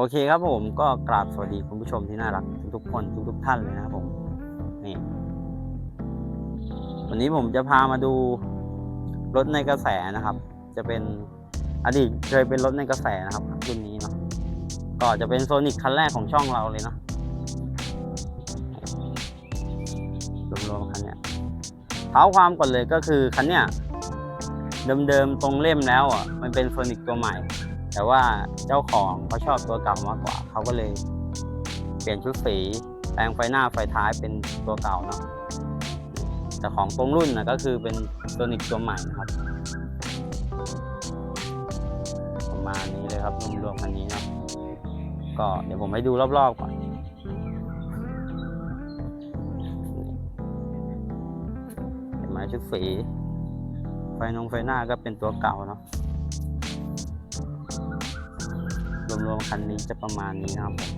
โอเคครับผมก็กราบสวัสดีคุณผู้ชมที่น่ารักทุกๆคนทุกๆท่านเลยนะครับผมนี่วันนี้ผมจะพามาดูรถในกระแสนะครับ จะเป็นอดีตเคยเป็นรถในกระแสนะครับรุ่นนี้เนาะก็จะเป็นโซนิกคันแรกของช่องเราเลยเนาะรวมๆคันเนี้ยเท้าความก่อนเลยก็คือคันเนี้ยเดิมๆตรงเล่มแล้วอะมันเป็นโซนิกตัวใหม่ แต่ว่าเจ้าของเขาชอบตัวเก่ามากกว่า เขาก็เลยเปลี่ยนชุดสีแปลงไฟหน้าไฟท้ายเป็นตัวเก่าเนาะแต่ของตรงรุ่นนะก็คือเป็นตัวนิกตัวใหม่นะครับ ประมาณนี้เลยครับรวมๆคันนี้นะก็เดี๋ยวผมให้ดูรอบๆก่อนเห็นไหมชุดสีไฟนงไฟหน้าก็เป็นตัวเก่าเนาะ รวมคันนี้จะประมาณนี้นะครับผม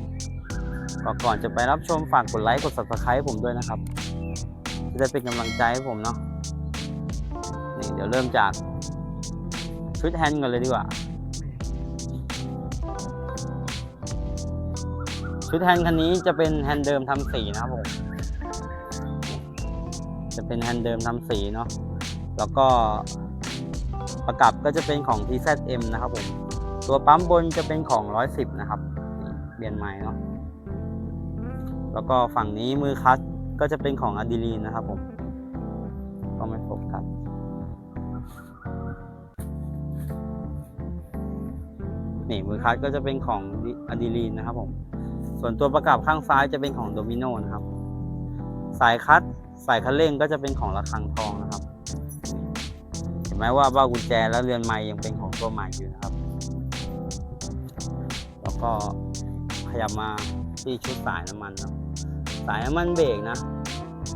ก็ก่อนจะไปรับชมฝากกดไลค์กด subscribe ผมด้วยนะครับจะได้เป็นกำลังใจให้ผมเนาะนี่เดี๋ยวเริ่มจากชุดแฮนด์ก่อนเลยดีกว่า ชุดแฮนด์คันนี้จะเป็นแฮนด์เดิมทำสีนะครับผมจะเป็นแฮนด์เดิมทำสีเนาะแล้วก็ประกับก็จะเป็นของ TZM นะครับผม ตัวปั๊มบนจะเป็นของ 110 นะครับเปลี่ยนใหม่เนาะแล้วก็ฝั่งนี้มือคัสก็จะเป็นของอะดีลีนนะครับผมก็ไม่โฟกัสนี่มือคัสก็จะเป็นของอะดีลีนนะครับผมส่วนตัวประกับข้างซ้ายจะเป็นของโดมิโนนะครับ สายคัสสายคันเร่งก็จะเป็นของระฆังทองนะครับ เห็นไหมว่าเบ้ากุญแจและเรือนไม้ยังเป็นของตัวใหม่อยู่นะครับ ก็ขยับมาที่ชุดสายน้ำมันเนาะสายน้ำมันเบรกนะ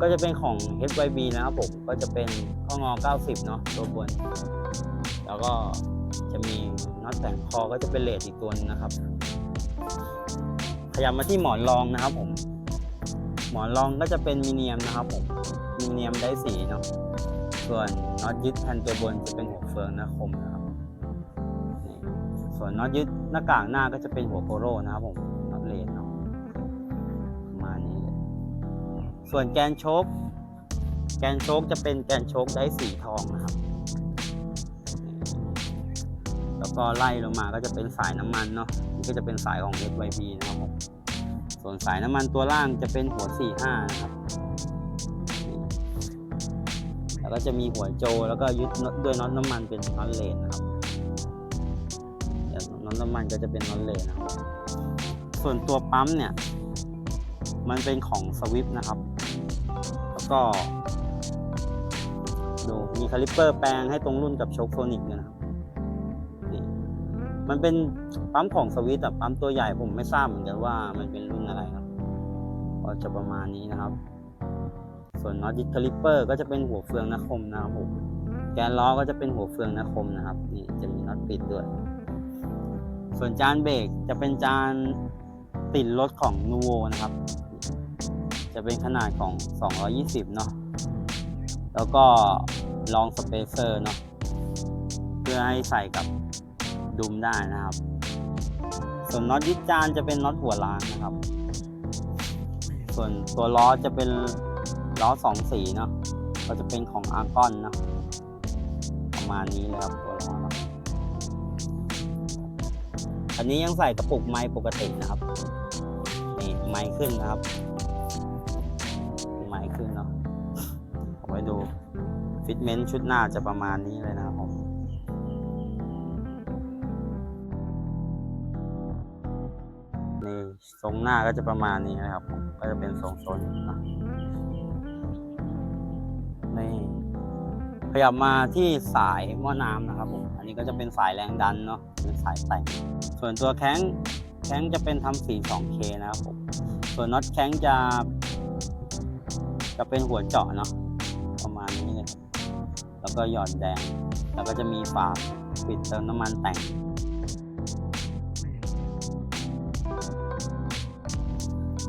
ก็จะเป็นของ HYB นะครับผมก็จะเป็นข้องอ 90 เนาะตัวบน แล้วก็จะมีน็อตแต่งคอก็จะเป็นเลดอีกตัวนึงนะครับ ขยับมาที่หมอนรองนะครับผม หมอนรองก็จะเป็นมีเนียมนะครับผมมีเนียมได้สีเนาะส่วนน็อตยึดแผ่นตัวบนจะเป็นหัวเฟืองนะคมนะครับ ส่วนน็อตยึด น้ากากหน้าก็จะเป็นหัวโปโรนะครับผมน็อตเลนเนาะประมาณนี้ยส่วนแกนโชคแกนโชคจะเป็นแกนโชคได้สีทองนะครับ แล้วก็ไล่ลงมาก็จะเป็นสายน้ำมันเนาะนี่ก็จะเป็นสายของ SYB นะครับผมส่วนสายน้ำมันตัวล่างจะเป็นหัว 45 นะครับ แล้วก็จะมีหัวโจแล้วก็ยึดด้วยน็อตน้ำมันเป็นน็อตเลนนะครับ เดี๋ยวน้ำมันก็จะเป็นน็อตเลนนะครับ ส่วนตัวปั๊มเนี่ย มันเป็นของสวิฟนะครับ แล้วก็ดูมีคาลิปเปอร์แปลงให้ตรงรุ่นกับโชคโซนิกนะครับนี่มันเป็นปั๊มของสวิฟแต่ปั๊มตัวใหญ่ผมไม่ทราบเหมือนกันว่ามันเป็นรุ่นอะไรครับก็จะประมาณนี้นะครับ ส่วนน็อตยึดคาลิปเปอร์ก็จะเป็นหัวเฟืองนะคมนะครับผมแกนล้อก็จะเป็นหัวเฟืองนะคมนะครับ นี่จะมีน็อตปิดด้วย ส่วนจานเบรกจะเป็นจานติดรถของนูโวนะครับ จะเป็นขนาดของ 220 เนาะแล้วก็ลองสเปเซอร์เนาะเพื่อให้ใส่กับดุมได้นะครับ ส่วนน็อตยึดจานจะเป็นน็อตหัวล้างนะครับ ส่วนตัวล้อจะเป็นล้อสองสีเนาะก็จะเป็นของอาร์กอนเนาะประมาณนี้เลยครับตัวล้อเนาะ อันนี้ยังใส่กระปุกไม้ปกตินะครับนี่ไม้ขึ้นนะครับ ไม้ขึ้นเนาะผมไปดูฟิตเมนต์ชุดหน้าจะประมาณนี้เลยนะครับผมนี่ทรงหน้าก็จะประมาณนี้นะครับผมก็จะเป็นทรงโซนนะ ยับมาที่สายหม้อน้ำนะครับผม อันนี้ก็จะเป็นสายแรงดันเนาะเป็นสายแต่ง ส่วนตัวแข้งแข้งจะเป็นทำสี 2K นะครับผม ส่วนน็อตแข้งจะ จะเป็นหัวเจาะเนาะประมาณนี้เลยแล้วก็หยอดแดง แล้วก็จะมีฝาปิดเติมน้ำมันแต่ง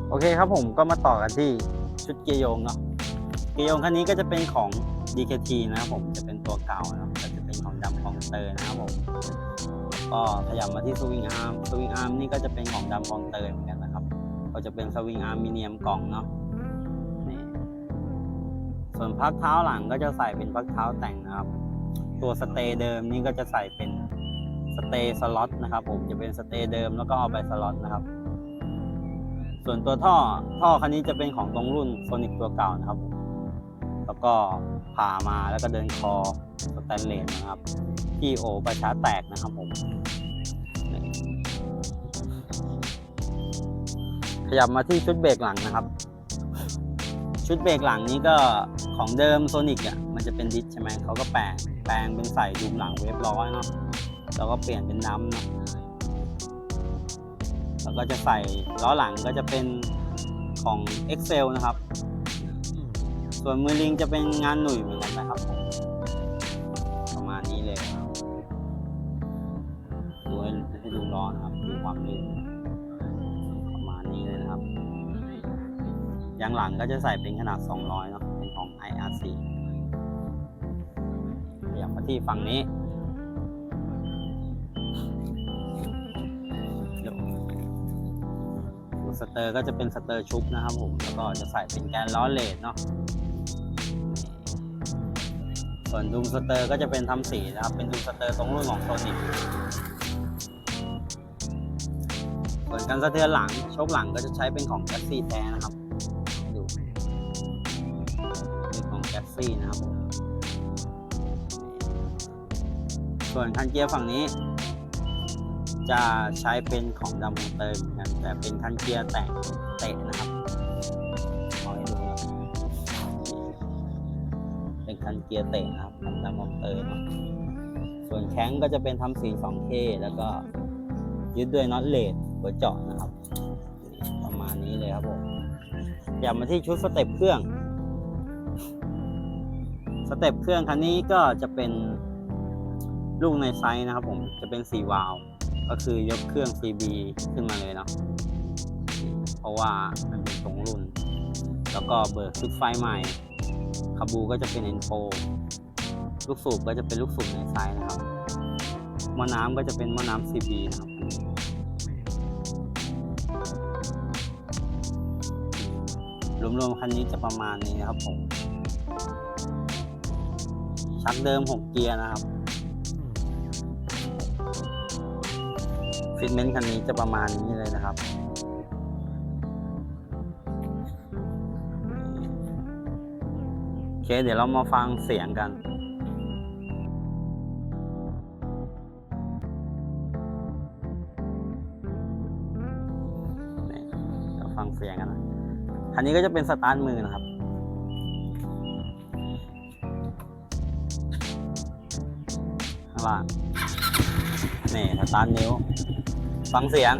โอเคครับผมก็มาต่อกันที่ชุดเกียร์โยงเนาะ เกียร์โยงคันนี้ก็จะเป็นของ DKT นะครับผมจะเป็นตัวเก่านะครับก็จะเป็นของดำของเตอร์นะครับผมก็ขยับมาที่สวิงอาร์มสวิงอาร์มนี่ก็จะเป็นของดำของเตอร์เหมือนกันนะครับ ก็จะเป็นสวิงอาร์มมิเนียมกล่องเนาะนี่ส่วนพักเท้าหลังก็จะใส่เป็นพักเท้าแต่งนะครับ ตัวสเตย์เดิมนี่ก็จะใส่เป็นสเตย์สล็อตนะครับ ผมจะเป็นสเตย์เดิมแล้วก็เอาไปสล็อตนะครับ ส่วนตัวท่อท่อคันนี้จะเป็นของตรงรุ่นโซนิกตัวเก่านะครับผม แล้วก็ผ่ามาแล้วก็เดินคอสแตนเลสนะครับที่โอประชาแตกนะครับผมขยับมาที่ชุดเบรกหลังนะครับ ชุดเบรกหลังนี้ก็ของเดิมโซนิกอะมันจะเป็นดิสใช่ไหมเขาก็แปลงแปลงเป็นใส่ดุมหลังเวฟร้อยเนาะแล้วก็เปลี่ยนเป็นน้ำเนาะแล้วก็จะใส่ล้อหลังก็จะเป็นของ Excel นะครับ ส่วนมือลิงจะเป็นงานหนุ่ยเหมือนกันนะครับผมประมาณนี้เลยครับดูให้ดูล้อนครับดูความลื่นประมาณนี้เลยนะครับยางหลังก็จะใส่เป็นขนาด 200เนาะเป็นของ IRC เดี๋ยวมาที่ฝั่งนี้สเตอร์ก็จะเป็นสเตอร์ชุบนะครับผม แล้วก็จะใส่เป็นแกนล้อเลดเนาะ ส่วนดุมสเตอร์ก็จะเป็นทำสีนะครับ เป็นดุมสเตอร์ตรงรุ่นของโซนิกส่วนการสะเทือนหลังโชคหลังก็จะใช้เป็นของแก๊สซี่แท้นะครับดูเป็นของแก๊สซี่นะครับผมส่วนคันเกียร์ฝั่งนี้ จะใช้เป็นของดำมเตอร์เหมือนกันแต่เป็นคันเกียร์แต่งเตะนะครับ เป็นคันเกียร์เตะนะครับของดำมอเตอร์เนอะส่วนแข้งก็จะเป็นทำสี 2K แล้วก็ยึดด้วยน็อตเลดหัวเจาะนะครับนี่ประมาณนี้เลยครับผมอยากมาที่ชุดสเต็ปเครื่อง สเต็ปเครื่องคันนี้ก็จะเป็นลูกในไซส์นะครับผมจะเป็น4วาล์วก็คือยกเครื่อง CB ขึ้นมาเลยเนาะเพราะว่ามันเป็นตรงรุ่น แล้วก็เบิกชุดไฟใหม่ คาบูก็จะเป็น e n f o ลูกสูบก็จะเป็นลูกสูบในไซส์นะครับหม้อน้ำก็จะเป็นหม้อน้ำ CB นะครับรวมๆคันนี้จะประมาณนี้นะครับผมชักเดิม 6 เกียร์นะครับฟิตเมนต์คันนี้จะประมาณนี้เลยนะครับ เคเดี๋ยวเรามาฟังเสียงกันเดี๋ยวฟังเสียงกันนะคันนี้ก็จะเป็นสตาร์ทมือนะครับข้างล่างนี่สตาร์ทนิ้ว ฟังเสียง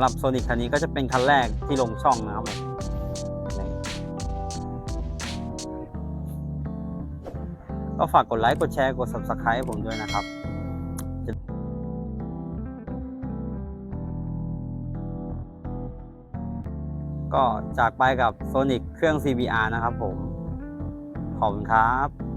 ำหรับโซนิกคันนี้ก็จะเป็นคันแรกที่ลงช่องนะครับผมก็ฝากกดไลค์ กดแชร์ กด subscribe ผมด้วยนะครับก็จากไปกับ Sonic เครื่อง CBR นะครับผม ขอบคุณครับ